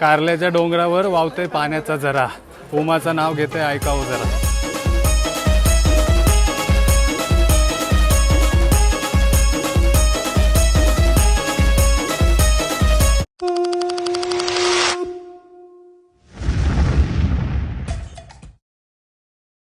कारल्याच्या डोंगरावर वावते पाण्याचा झरा उमाचं नाव घेते ऐकावं जरा.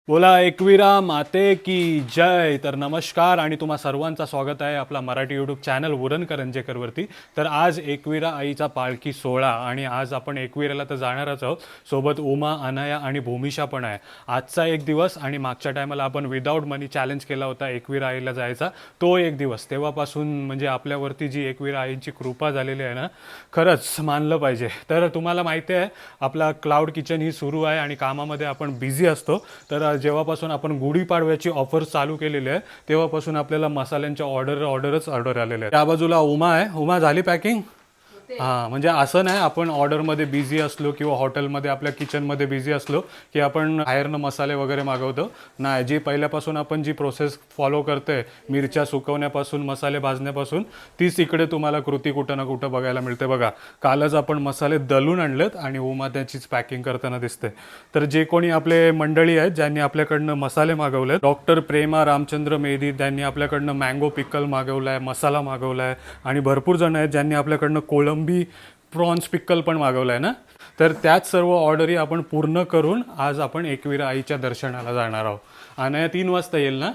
बोला एकवीरा माते की जय. तर नमस्कार आणि तुम्हा सर्वांचा स्वागत आहे आपला मराठी यूट्यूब चॅनल वुरन करंजेकरवरती. तर आज एकवीरा आईचा पालखी सोहळा आणि आज आपण एकविराला तर जाणारच आहोत. सोबत उमा अनाया आणि भूमिशा पण आहे. आजचा एक दिवस आणि मागच्या टायमाला आपण विदाऊट मनी चॅलेंज केला होता एकवीरा आईला जायचा. तो एक दिवस. तेव्हापासून म्हणजे आपल्यावरती जी एकवीरा आईची कृपा झालेली आहे ना खरंच मानलं पाहिजे. तर तुम्हाला माहिती आहे आपला क्लाउड किचन ही सुरू आहे आणि कामामध्ये आपण बिझी असतो. तर जेव्हापासून आपण गुढीपाडव्याची ऑफर चालू केलेली आहे तेव्हापासून आपल्याला मसाल्यांच्या ऑर्डर ऑर्डरच ऑर्डर आलेले आहे त्या बाजूला उमा आहे. उमा झाली पॅकिंग हां म्हणजे असं नाही आपण ऑर्डरमध्ये बिझी असलो किंवा हॉटेलमध्ये आपल्या किचनमध्ये बिझी असलो की आपण बाहेरनं मसाले वगैरे मागवतो. नाही जी पहिल्यापासून आपण जी प्रोसेस फॉलो करते मिरच्या सुकवण्यापासून मसाले भाजण्यापासून तीच इकडे तुम्हाला कृती कुठं ना कुठं बघायला मिळते बघा. कालच आपण मसाले दलून आणलेत आणि उमा त्याचीच पॅकिंग करताना दिसते. तर जे कोणी आपले मंडळी आहेत ज्यांनी आपल्याकडनं मसाले मागवले डॉक्टर प्रेमा रामचंद्र मेदी त्यांनी आपल्याकडनं मँगो पिकल मागवला आहे मसाला मागवला आहे आणि भरपूर जण आहेत ज्यांनी आपल्याकडनं कोळंबी प्रॉन्स पिक्कल पण मागवलं आहे ना? तर त्याच सर्व ऑर्डरी आपण पूर्ण करून आज आपण एकवीर आईच्या दर्शनाला जाणार आहोत. आणि तीन वाजता येईल ना?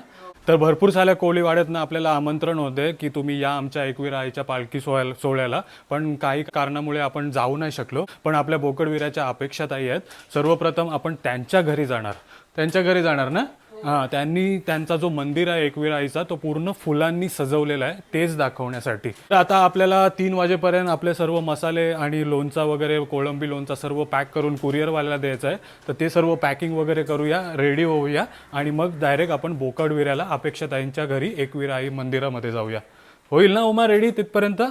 तर भरपूर साऱ्या कोळीवाड्यातनं आपल्याला आमंत्रण होते की तुम्ही या आमच्या एकवीर आईच्या पालखी सोहळ्या सोहळ्याला. पण काही कारणामुळे आपण जाऊ नाही शकलो. पण आपल्या बोकडवीराच्या अपेक्षा ताई आहेत. सर्वप्रथम आपण त्यांच्या घरी जाणार. त्यांच्या घरी जाणार ना? हां त्यांनी त्यांचा जो मंदिर आहे एकविरा आईचा तो पूर्ण फुलांनी सजवलेला आहे तेच दाखवण्यासाठी. तर आता आपल्याला तीन वाजेपर्यंत आपले सर्व मसाले आणि लोणचा वगैरे कोळंबी लोणचा सर्व पॅक करून कुरिअरवाल्याला द्यायचं आहे. तर ते सर्व पॅकिंग वगैरे करूया रेडी होऊया आणि मग डायरेक्ट आपण बोकडविऱ्याला अपेक्षाताईंच्या घरी एकविरा आई मंदिरामध्ये जाऊया. होईल ना उमा रेडी तिथपर्यंत?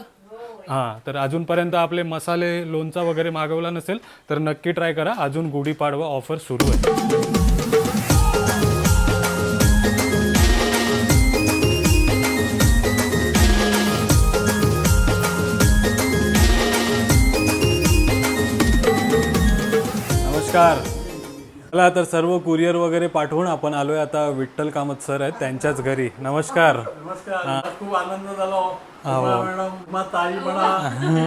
हां तर अजूनपर्यंत आपले मसाले लोणचा वगैरे मागवला नसेल तर नक्की ट्राय करा. अजून गुढीपाडवा ऑफर सुरू आहे. नमस्कार. चला तर सर्व कुरिअर वगैरे पाठवून आपण आलोय आता विठ्ठल कामत सर आहेत त्यांच्याच घरी. नमस्कार. नमस्कार. खूप आनंद झाला. उमा मॅडम उमा ताई म्हणा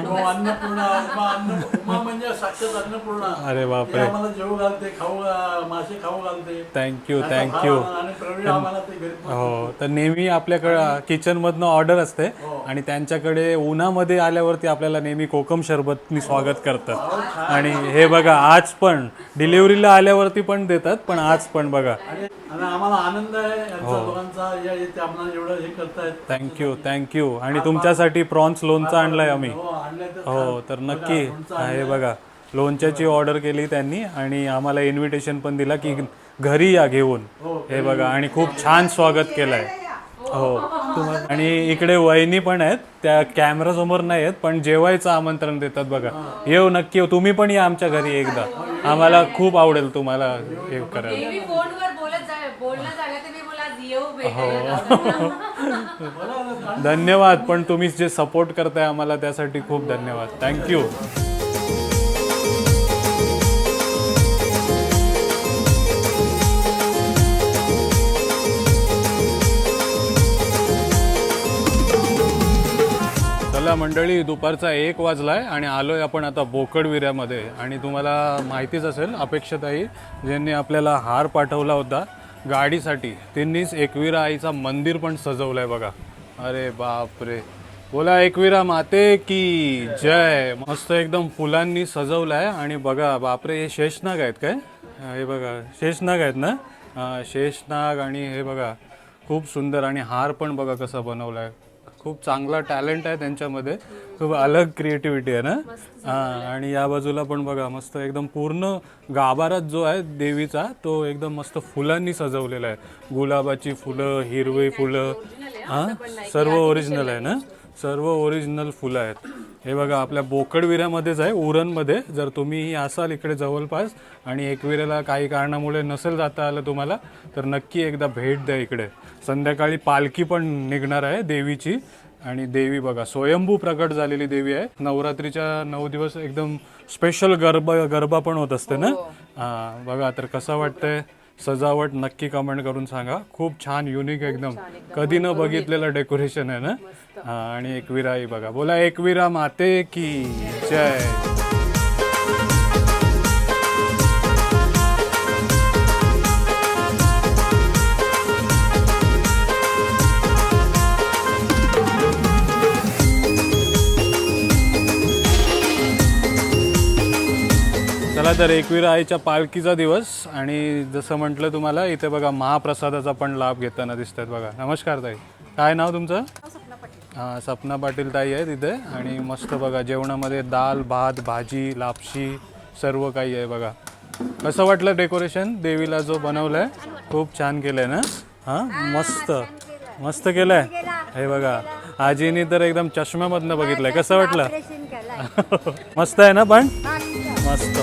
किंवा अन्नपूर्णा उमा अन्न उमा म्हणजे साक्षात अन्नपूर्णा. अरे ती बापरे आम्हाला जेव घालते खाऊ घा- मासे खाऊ घालते. थँक्यू थँक्यू फार आनंद. आणि प्रवीण आम्हाला ते घरी हो तर नेहमी आपल्याकडं किचनमधनं ऑर्डर असते. आणि त्यांच्याकडे उन्हामध्ये आल्यावरती आपल्याला नेहमी कोकम सरबतनी स्वागत करतात. आणि हे बघा आज पण. डिलिव्हरीला आल्यावरती पण देतात पण आज पण बघा. आणि आणि आम्हाला आनंद आहे हो. यांचा दोघांचा. या इथे आम्हाला एवढं हे करतायत. थँक्यू थँक्यू आणि तुमच्यासाठी प्रॉन्स लोणचं आणलंय आम्ही. हो आणलंय तर हो तर नक्की हे बघा. लोणच्याची ऑर्डर केली त्यांनी आणि आम्हाला इन्व्हिटेशन पण दिला की घरी या घेऊन. हे बघा आणि खूप छान स्वागत केलंय. हो. आणि इकडे वहिनी पण आहेत. त्या कॅमेरा समोर नाही आहेत पण जेवायचं आमंत्रण देतात बघा. येऊ नक्की येऊ. तुम्ही पण या आमच्या घरी एकदा. आम्हाला खूप आवडेल तुम्हाला हे करायला. बोलणं झालं तर मी बोला आज येऊ हो. धन्यवाद पण तुम्ही जे सपोर्ट करताय आम्हाला त्यासाठी खूप धन्यवाद. थँक्यू चला मंडळी दुपारचा एक वाजलाय आणि आलोय आपण आता बोकडविऱ्यामध्ये. आणि तुम्हाला माहितीच असेल अपेक्षाताई ज्यांनी आपल्याला हार पाठवला होता गाडीसाठी. त्यांनीच एकविरा आईचा मंदिर पण सजवलंय बघा. अरे बापरे. बोला एकविरा माते की जय. मस्त एकदम फुलांनी सजवलाय आणि बघा बापरे हे शेषनाग आहेत काय? हे बघा शेषनाग आहेत ना? शेषनाग आणि हे बघा खूप सुंदर आणि हार पण बघा कसा बनवलाय. खूप चांगला टॅलेंट आहे त्यांच्यामध्ये. खूप अलग क्रिएटिव्हिटी आहे ना? हां आणि या बाजूला पण बघा मस्त एकदम पूर्ण गाभारात जो आहे देवीचा तो एकदम मस्त फुलांनी सजवलेला आहे. गुलाबाची फुलं हिरवी फुलं. हां? सर्व ओरिजिनल आहे. ना? सर्व ओरिजिनल फुलं आहेत. हे बघा आपल्या बोकडविऱ्यामध्येच आहे उरणमध्ये. जर तुम्ही असाल इकडे जवळपास आणि एकविऱ्याला काही कारणामुळे नसेल जाता आलं तुम्हाला तर नक्की एकदा भेट द्या इकडे. संध्याकाळी पालखी पण निघणार आहे देवीची. आणि देवी बघा स्वयंभू प्रकट झालेली देवी आहे. नवरात्रीच्या नऊ दिवस एकदम स्पेशल गरबा गरबा पण होत असते ना? हा बघा तर कसं वाटतंय? सजावट नक्की कमेंट करून सांगा. खूप छान युनिक एकदम. कधी न बघितलेलं डेकोरेशन आहे ना? आणि एकविरा आई बघा. बोला एकविरा माते की जय. चला तर एकविरा आईच्या पालखीचा दिवस आणि जसं म्हटलं तुम्हाला इथे बघा महाप्रसादाचा पण लाभ घेताना दिसतात बघा. नमस्कार ताई. काय नाव तुमचं? हां सपना पाटील ताई आहे तिथे आणि मस्त बघा जेवणामध्ये दाल भात भाजी लापशी सर्व काही आहे बघा. कसं वाटलं डेकोरेशन? देवीला जो बनवलाय खूप छान केलंय ना? हां मस्त. मस्त केलंय? हे बघा आजीनी तर एकदम चष्म्यामधनं बघितलंय. कसं वाटलं? मस्त आहे ना पण? मस्त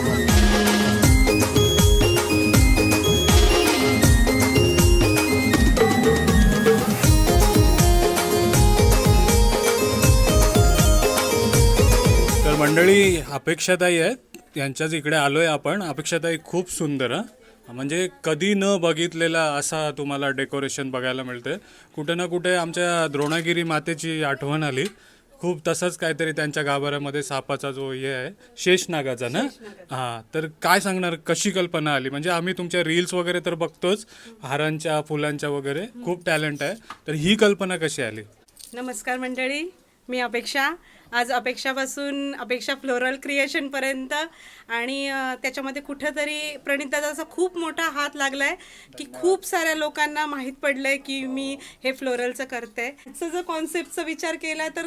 तर मंडळी अपेक्षाताई आहेत. यांच्याच इकडे आलोय आपण. अपेक्षाताई खूप सुंदर म्हणजे कधी न बघितलेला असा तुम्हाला डेकोरेशन बघायला मिळते कुठे ना कुठे आमच्या द्रोणागिरी मातेची आठवण आली. खूप तसंच काहीतरी त्यांच्या गाभाऱ्यामध्ये सापाचा जो हे आहे शेषनागाचा ना? हां तर काय सांगणार कशी कल्पना आली? म्हणजे आम्ही तुमच्या रील्स वगैरे तर बघतोच हारांच्या फुलांच्या वगैरे खूप टॅलेंट आहे. तर ही कल्पना कशी आली? नमस्कार मंडळी मी अपेक्षा. आज अपेक्षापासून अपेक्षा फ्लोरल क्रिएशनपर्यंत आणि त्याच्यामध्ये कुठंतरी प्रणिताचा असा खूप मोठा हात लागलाय की खूप साऱ्या लोकांना माहीत पडलंय की मी हे फ्लोरलचं करते ह्याचा जर कॉन्सेप्टचा विचार केला तर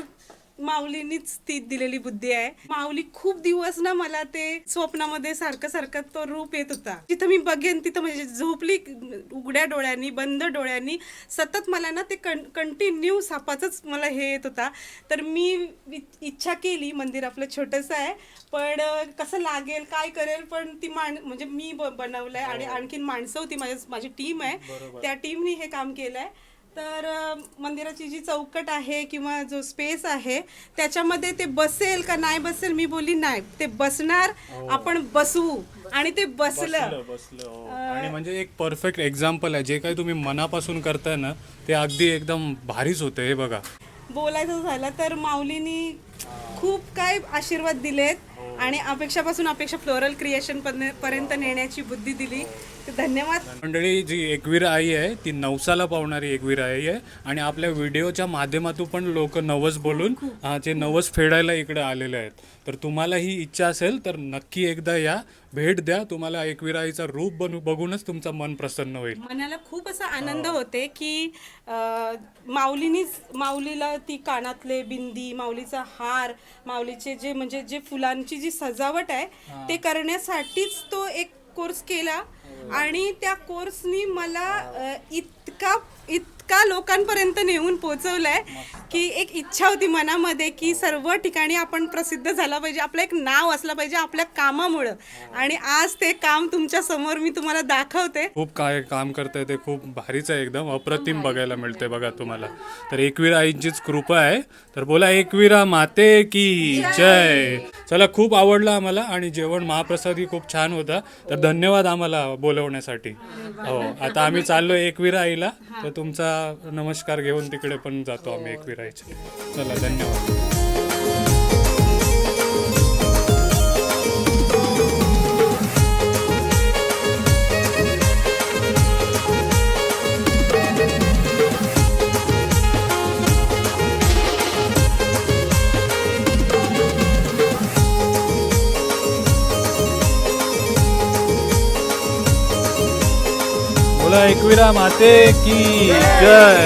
माऊलीनीच ती दिलेली बुद्धी आहे. माऊली खूप दिवस ना मला ते स्वप्नामध्ये सारखं सारखं तो रूप येत होता. जिथं मी बघेन तिथं म्हणजे झोपली उघड्या डोळ्यांनी बंद डोळ्यांनी सतत मला ना ते कं कंटिन्यू सापाचंच मला हे येत होता. तर मी इच्छा केली मंदिर आपलं छोटंसं आहे. पण कसं लागेल काय करेल पण ती माण म्हणजे मी ब- बनवलंय आणि आणखीन माणसं होती माझ्या माझी टीम आहे. त्या टीमनी हे काम केलंय. तर मंदिराची जी चौकट आहे किंवा जो स्पेस आहे त्याच्यामध्ये ते बसेल का नाही बसेल मी बोलली नाही. ते बसणार आपण बसवू आणि ते बसलं. बसलं आणि म्हणजे एक परफेक्ट एक्झाम्पल आहे. जे काही तुम्ही मनापासून करताय ना ते अगदी एकदम भारीच होते हे बघा. बोलायचं झालं तर माऊलीनी खूप काय आशीर्वाद दिलेत आणि अपेक्षापासून अपेक्षा फ्लोरल क्रिएशन पर्यंत नेण्याची बुद्धी दिली. धन्यवाद. मंडळी जी एकवीर आई आहे ती नवसाला पावणारी एकवीर आई आहे आणि आपल्या व्हिडिओच्या माध्यमातून पण लोक नवस बोलून हा, जे नवस फेडायला इकडे आलेले आहेत. तर तुम्हाला ही इच्छा असेल तर नक्की एकदा या. भेट द्या. तुम्हाला एकवीर आईचा रूप बनू बघूनच तुमचं मन प्रसन्न होईल. मनाला खूप असा आनंद होते की अं, माऊलीनीच माऊलीला ती कानातले बिंदी माऊलीचा हार माऊलीचे जे म्हणजे जे फुलांची जी सजावट आहे ते करण्यासाठीच तो एक कोर्स केला. आणि त्या कोर्सनी मला इतका इतका लोकांपर्यंत नेऊन पोहोचवलंय की एक इच्छा होती मनामध्ये की सर्व ठिकाणी आपण प्रसिद्ध झाला पाहिजे. आपलं एक नाव असलं पाहिजे आपल्या कामामुळं. आणि आज ते काम तुमच्यासमोर मी तुम्हाला दाखवते. खूप काय काम करताय ते खूप भारीच आहे एकदम. अप्रतिम बघायला मिळते बघा तुम्हाला. तर एकवीरा आईचीच कृपा आहे. तर बोला एकवीरा माते की जय. चला खूप आवडलं आम्हाला आणि जेवण महाप्रसादही खूप छान होता. तर धन्यवाद आम्हाला बोलवण्यासाठी. हो आता आम्ही चाललो एकविरा आईला. तर तुमचा नमस्कार घेऊन तिकडे पण जातो आम्ही एकवीरा आईच्या चला धन्यवाद. बोला एकवीरा माते की जय.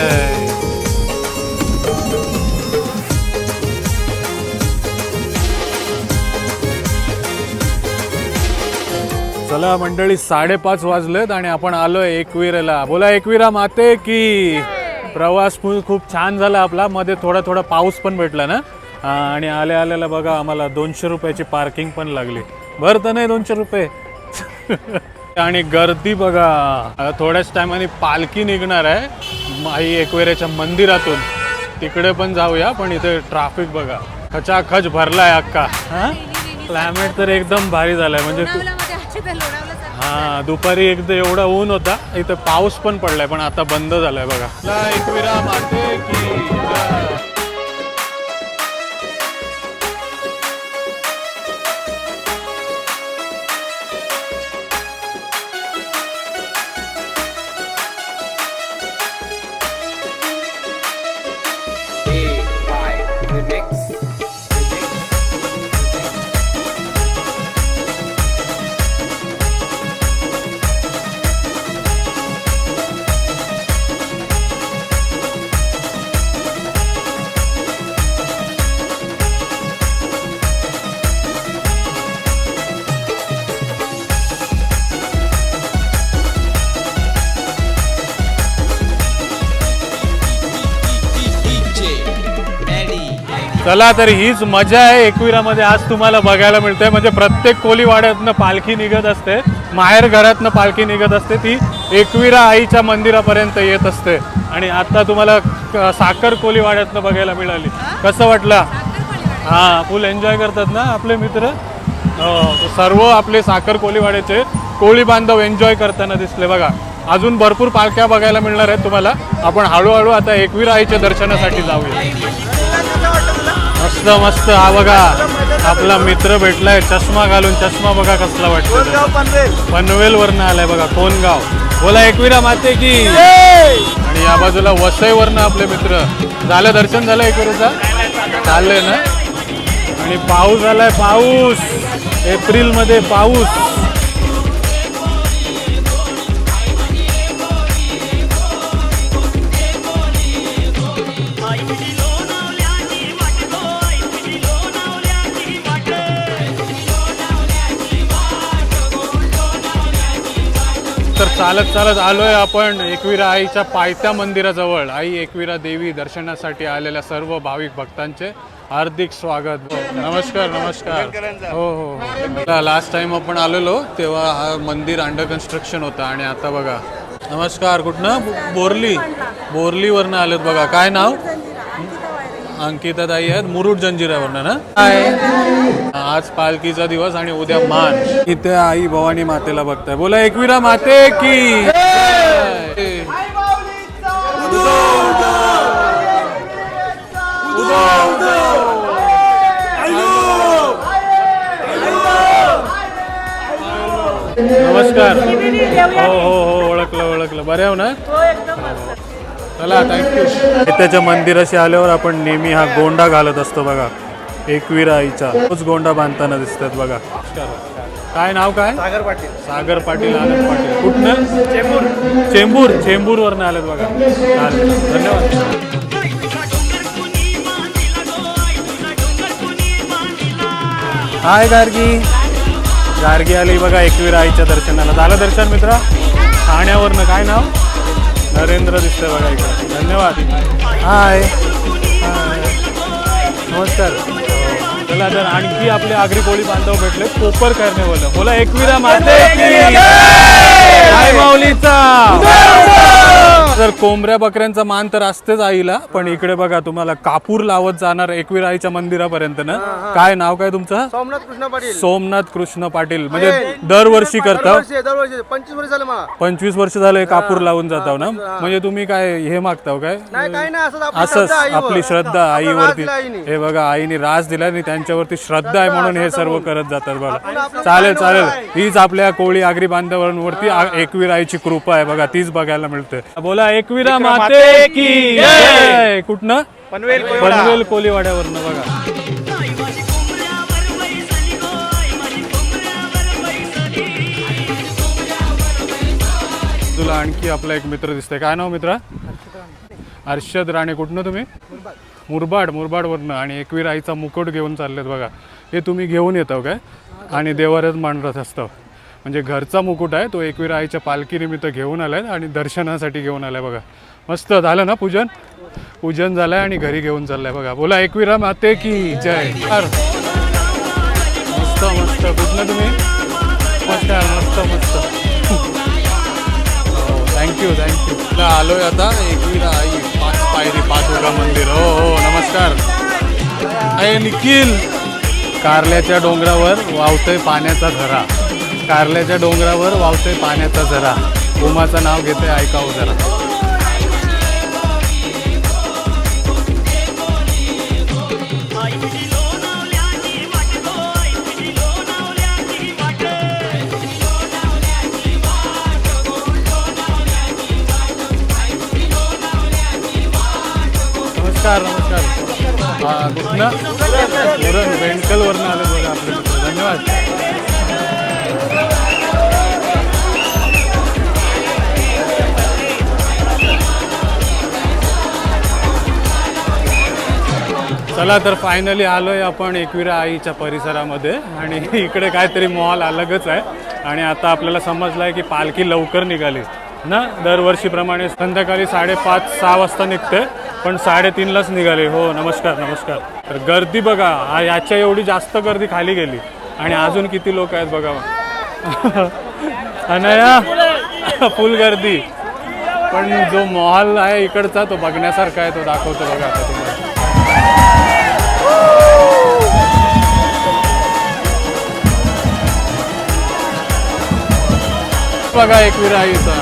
चला मंडळी साडेपाच वाजलेत आणि आपण आलोय एकवीरेला. बोला एकवीरा माते की प्रवास खूप छान झाला आपला. मध्ये थोडा थोडा पाऊस पण भेटला ना? आणि आल्या आल्याला बघा आम्हाला दोनशे रुपयाची पार्किंग पण लागली. बरं तर नाही दोनशे रुपये. आणि गर्दी बघा. थोड्याच टायमाने पालखी निघणार आहे. माई एकवेऱ्याच्या मंदिरातून. तिकडे पण जाऊया पण इथे ट्रॅफिक बघा. खचाखच भरलाय अक्का हा? क्लायमेट तर एकदम भारी झालाय. म्हणजे. हा दुपारी एकदा एवढा ऊन होता. इथं पाऊस पण पडलाय पण आता बंद झालाय बघा. एकविरा चला तर हीच मजा आहे एकविरामध्ये. आज तुम्हाला बघायला मिळते म्हणजे प्रत्येक कोलीवाड्यातनं पालखी निघत असते. माहेर घरातनं पालखी निघत असते. ती एकविरा आईच्या मंदिरापर्यंत येत असते. आणि आता तुम्हाला साखर कोलीवाड्यातनं बघायला मिळाली. कसं वाटलं? हा फुल एन्जॉय करतात ना आपले मित्र? हो, सर्व आपले साखर कोलीवाड्याचे कोळी बांधव एन्जॉय करताना दिसले. बघा अजून भरपूर पालख्या बघायला मिळणार आहेत तुम्हाला. आपण हळूहळू आता एकविरा आईच्या दर्शनासाठी जाऊया. मस्त मस्त. हा बघा आपला मित्र भेटलाय. चष्मा घालून चष्मा बघा कसला वाटतो पनवेल? वरनं आलाय बघा कोणगाव. बोला एकविरा माते की. आणि या बाजूला वसई वरनं आपले मित्र. झालं दर्शन झालं एकविराचा? चाललंय ना? आणि पाऊस आलाय पाऊस. एप्रिलमध्ये पाऊस. चालत चालत आलोय आपण एकविरा आईच्या पायथ्या मंदिराजवळ. आई एकविरा देवी दर्शनासाठी आलेल्या सर्व भाविक भक्तांचे हार्दिक स्वागत. नमस्कार नमस्कार. हो हो हो. लास्ट टाइम आपण आलेलो तेव्हा हा मंदिर अंडर कन्स्ट्रक्शन होता आणि आता बघा. नमस्कार कुठनं? बोरली. बोरलीवरनं आलेत बघा. काय नाव? अंकिता ताई आहेत. मुरुड जंजिरावरनं ना? आज पालखीचा दिवस आणि उद्या मान. इथे आई भवानी मातेला बघताय. बोला एकविरा माते की? नमस्कार. हो हो हो ओळखलं ओळखलं. बरे हो ना चला थँक्यू त्याच्या मंदिराशी आल्यावर आपण नेहमी हा गोंडा घालत असतो बघा. एकविरा आईचा तोच गोंडा बांधताना दिसतात बघा. काय नाव काय? सागर पाटील. सागर पाटील आनंद पाटील. कुठनं? चेंबूर. चेंबूर. चेंबूर वरनं आलेत बघा. चालेल. धन्यवाद. हाय गार्गी. गार्गी आली बघा एकविरा आईच्या दर्शनाला. झालं दर्शन मित्र? ठाण्यावरनं. काय नाव? नरेंद्र दिसतंय बघा इकडे. धन्यवाद. हाय हाय. नमस्कार. चला तर आणखी आपले आगरी कोळी बांधव भेटले. कोपर करणे बोला बोला एकविरा माते तर कोंबड्या बकऱ्यांचा मान तर असतेच आईला पण इकडे बघा तुम्हाला कापूर लावत जाणार एकविरा आईच्या मंदिरापर्यंत ना काय नाव काय तुमचं? सोमनाथ कृष्ण पाटील. सोमनाथ कृष्ण पाटील. म्हणजे दरवर्षी करता. दरवर्षी. पंचवीस वर्ष झालं मला. पंचवीस वर्ष झालं हे कापूर लावून जाताव ना? म्हणजे तुम्ही काय हे मागताव काय? नाही काही नाही असंच आपली असंच श्रद्धा आईवर. आपली श्रद्धा आपला राज आईवरती. दिला आईने. हे बघा आईने रास दिला आणि त्यांच्यावरती श्रद्धा आहे म्हणून हे सर्व करत जातात बघा. चालेल चालेल? हीच आपल्या कोळी आगरी बांधवांवरती आ- एकवीर आईची कृपा आहे बघा तीच बघायला मिळते बोला एकविरा माते की कुठनं? पनवेल पनवेल कोलीवाड्यावरनं बघा. तुला आणखी आपला एक मित्र दिसतंय. काय नाव मित्रा? हर्षद राणे. कुठनं तुम्ही? मुरबाड. मुरबाडवरनं. आणि एकवीर आईचा मुकुट घेऊन चाललेत बघा. हे तुम्ही घेऊन येतो काय? आणि देवाऱ्यात मांडत असतं म्हणजे घरचा मुकुट आहे तो एकवीर आईच्या पालखीनिमित्त घेऊन आलाय आणि दर्शनासाठी घेऊन आलाय बघा. मस्त झालं ना पूजन? पूजन झालंय आणि घरी घेऊन चाललंय बघा. बोला एकविरा माते की जय. मस्त मस्त. कुठनं तुम्ही? मस्त मस्त. मस्त थँक्यू थँक्यू आलोय आता एकविरा आई पाच पायरी पाच उगा मंदिर. हो हो नमस्कार. अय निखिल. कारल्याच्या डोंगरावर वावतोय पाण्याचा झरा कारल्याच्या डोंगरावर वावतोय पाण्याचा झरा उमाचं नाव घेते ऐकावं जरा. नमस्कार नमस्कार. कुठनं? वरण बेंडकलवरनं आलं बघा आपले मित्र धन्यवाद. चला तर फायनली आलोय आपण एकविरा आईच्या परिसरामध्ये. आणि इकडे काहीतरी मॉल अलगच आहे. आणि आता आपल्याला समजलं आहे की पालखी लवकर निघाली. ना दरवर्षीप्रमाणे संध्याकाळी साडेपाच सहा वाजता निघते. पण साडेतीनलाच निघाली. हो नमस्कार नमस्कार. तर गर्दी बघा याच्या एवढी जास्त गर्दी खाली गेली. आणि अजून किती लोक आहेत बघा. अनया फुल गर्दी. पण जो मॉल आहे इकडचा तो बघण्यासारखा आहे तो दाखवतो बघा आता तुम्हाला. बघा एकवीर आईचा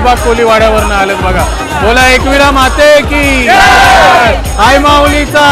अलिबाग कोलीवाड्यावरनं आलेत बघा. बोला एकविरा माते की आई माऊलीचा.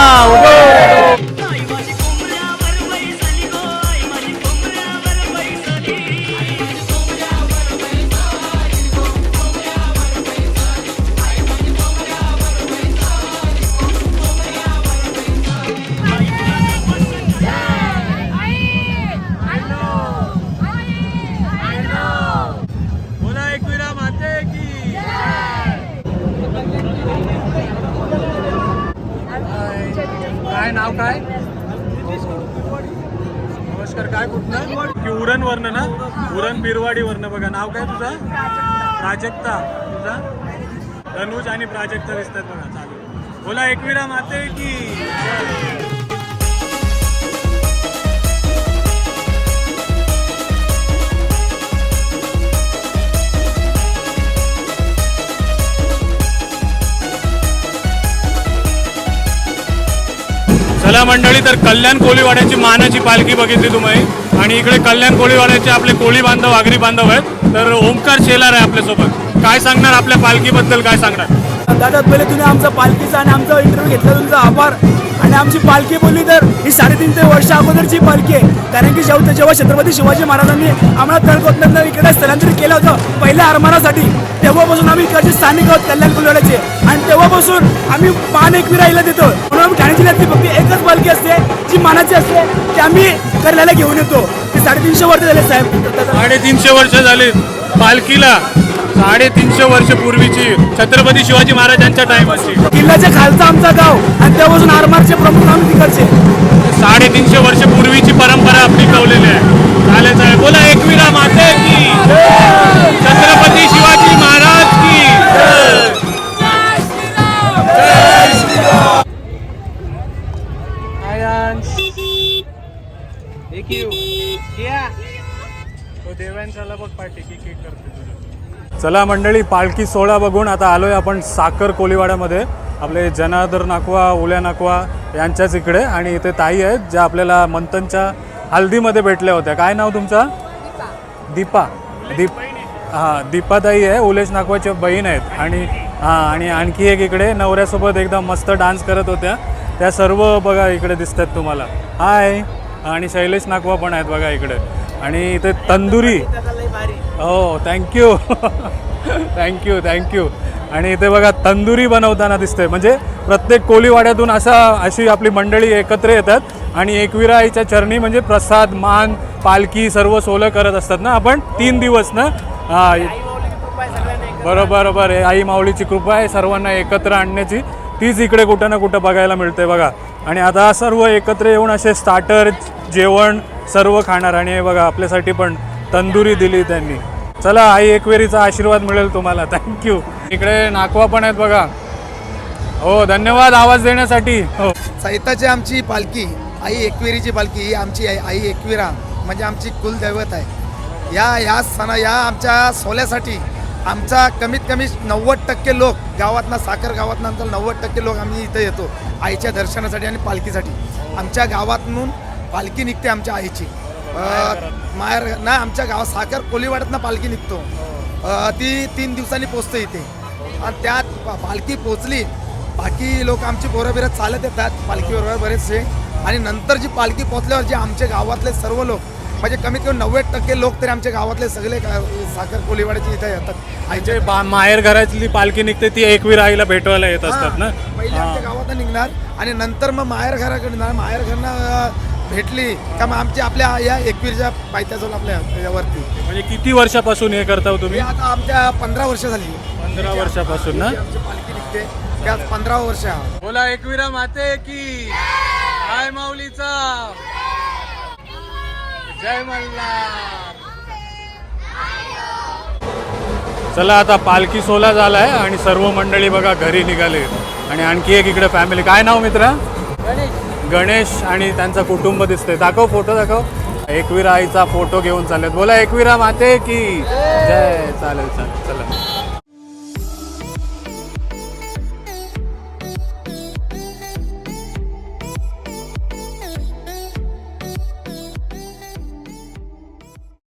नमस्कार काय कुठनं? की वर्ण ना? उरण बिरवाडीवरनं बघा नाव काय तुझं? प्राजक्ता. तुझा? तनुज आणि प्राजक्ता दिसतात बघा चालू. बोला एकविरा माते की? चला मंडळी तर कल्याण कोळीवाड्याची मानाची पालखी बघितली तुम्ही. आणि इकडे कल्याण कोळीवाड्याचे आपले कोळी बांधव आगरी बांधव आहेत. तर ओमकार शेलार आहे आपल्यासोबत. काय सांगणार आपल्या पालखीबद्दल? काय सांगणार? दादा पहिले तुम्ही आमचा पालखीचा आणि आमचा इंटरव्ह्यू घेतला तुमचा आभार. आणि आमची पालखी बोलली तर ही साडेतीन ते वर्ष अगोदरची पालखी आहे. कारण की जेव्हा जेव्हा छत्रपती शिवाजी महाराजांनी आम्हाला तळकोटनं इकडे स्थलांतरित केलं होतं पहिल्या आरमारासाठी तेव्हापासून आम्ही इकडचे स्थानिक आहोत कल्याण कुलवाड्याचे आणि तेव्हापासून आम्ही मान एकविराईला देतो. म्हणून आम्ही ठाणे जिल्ह्यातली फक्त एकच पालखी असते जी मानाची असते ती आम्ही कल्याला घेऊन येतो. ते साडेतीनशे वर्ष झाले साहेब. साडेतीनशे वर्ष झाले पालखीला. साडेतीनशे वर्ष पूर्वीची छत्रपती शिवाजी महाराजांच्या टाइमची किल्ल्याच्या खालचा आमचा गाव आणि त्यापासून आरमारचे प्रमुख आम्ही तिकडचे. साडेतीनशे वर्ष पूर्वीची परंपरा आपली कवलेली आहे. चालेल चालेल बोला एकविरा माते की. छत्रपती शिवाजी महाराज की. चला मंडळी पालखी सोहळा बघून आता आलोय आपण साखर कोलीवाड्यामध्ये. आपले जनार्दर नाकवा उल्या नाकवा यांच्याच इकडे आणि इथे ताई आहेत ज्या आपल्याला मंथनच्या हल्दीमध्ये भेटल्या होत्या. काय नाव तुमचं? दीपा. दीप हां दीपाताई आहे उलेश नाकवाच्या बहीण आहेत. आणि हां आणि आणखी एक इकडे नवऱ्यासोबत एकदम मस्त डान्स करत होत्या. त्या सर्व बघा इकडे दिसत आहेत तुम्हाला. हाय आणि शैलेश नाकवा पण आहेत बघा इकडे. आणि इथे तंदुरी. हो थँक्यू थँक्यू थँक्यू आणि इथे बघा तंदुरी बनवताना दिसते म्हणजे प्रत्येक कोलीवाड्यातून असा अशी आपली मंडळी एकत्र येतात आणि एकविरा आईच्या चरणी म्हणजे प्रसाद मान पालखी सर्व सोलं करत असतात ना आपण? तीन दिवस ना? हा. बरोबर बरोबर. आहे आई माऊलीची कृपा आहे सर्वांना एकत्र आणण्याची. तीच इकडे कुठं ना कुठं बघायला मिळते बघा. आणि आता सर्व एकत्र येऊन असे स्टार्टर जेवण सर्व खाणार. आणि हे बघा आपल्यासाठी पण तंदुरी दिली त्यांनी. चला आई एकवेरीचा आशीर्वाद मिळेल तुम्हाला. थँक्यू इकडे नाकवा पण आहेत बघा. हो धन्यवाद आवाज देण्यासाठी. हो. सैताची आमची पालखी आई एकविरीची पालखी ही आमची आई आई एकविरा म्हणजे आमची कुलदैवत आहे. या या सणा या आमच्या सोल्यासाठी आमचा कमीत कमी नव्वद टक्के लोक गावातनं साखर गावातनं आमचा नव्वद टक्के लोक आम्ही इथं येतो आईच्या दर्शनासाठी आणि पालखीसाठी. आमच्या गावातून पालखी निघते आमच्या आईची. माहेर ना आमच्या गावात साखर कोलीवाड्यातनं पालखी निघतो. ती तीन दिवसांनी पोचते इथे. आणि त्यात पालखी पोचली बाकी लोक आमची पोरं चालत येतात पालखीबरोबर बरेचसे. आणि नंतर जी पालखी पोचल्यावर जे आमच्या गावातले सर्व लोक म्हणजे कमीत कमी नव्वद टक्के लोक तरी आमच्या गावातले सगळे साखर कोलीवाड्याचे इथे येतात. आईच्या जे बा- माहेर घरातली पालखी निघते ती एकवीर आईला भेटवायला येत असतात ना? पहिले आमच्या गावात निघणार आणि नंतर मग माहेर घराकडे निघणार माहेर घरनं भेटली का मग आमच्या आपल्या या एकवीरच्या पायथ्याजवळ आपल्या यावरती म्हणजे किती वर्षापासून हे करता हो तुम्ही? आता आमच्या पंधरा वर्ष झाली. पंधरा वर्षापासून ना? आमची पालखी निघते. त्यात पंधरा वर्ष. बोला एकविरा माते की. काय माऊलीचा. जय मल्हार. चला आता पालखी सोला झालाय आणि सर्व मंडळी बघा घरी निघाले. आणि आणखी एक इकडे फॅमिली काय नाव मित्रा? गणेश आणि त्यांचं कुटुंब दिसतंय. दाखव फोटो दाखव. एकवीरा आईचा फोटो घेऊन चाललेत बोला एकवीरा माते की. जय. चालेल चालेल. चला.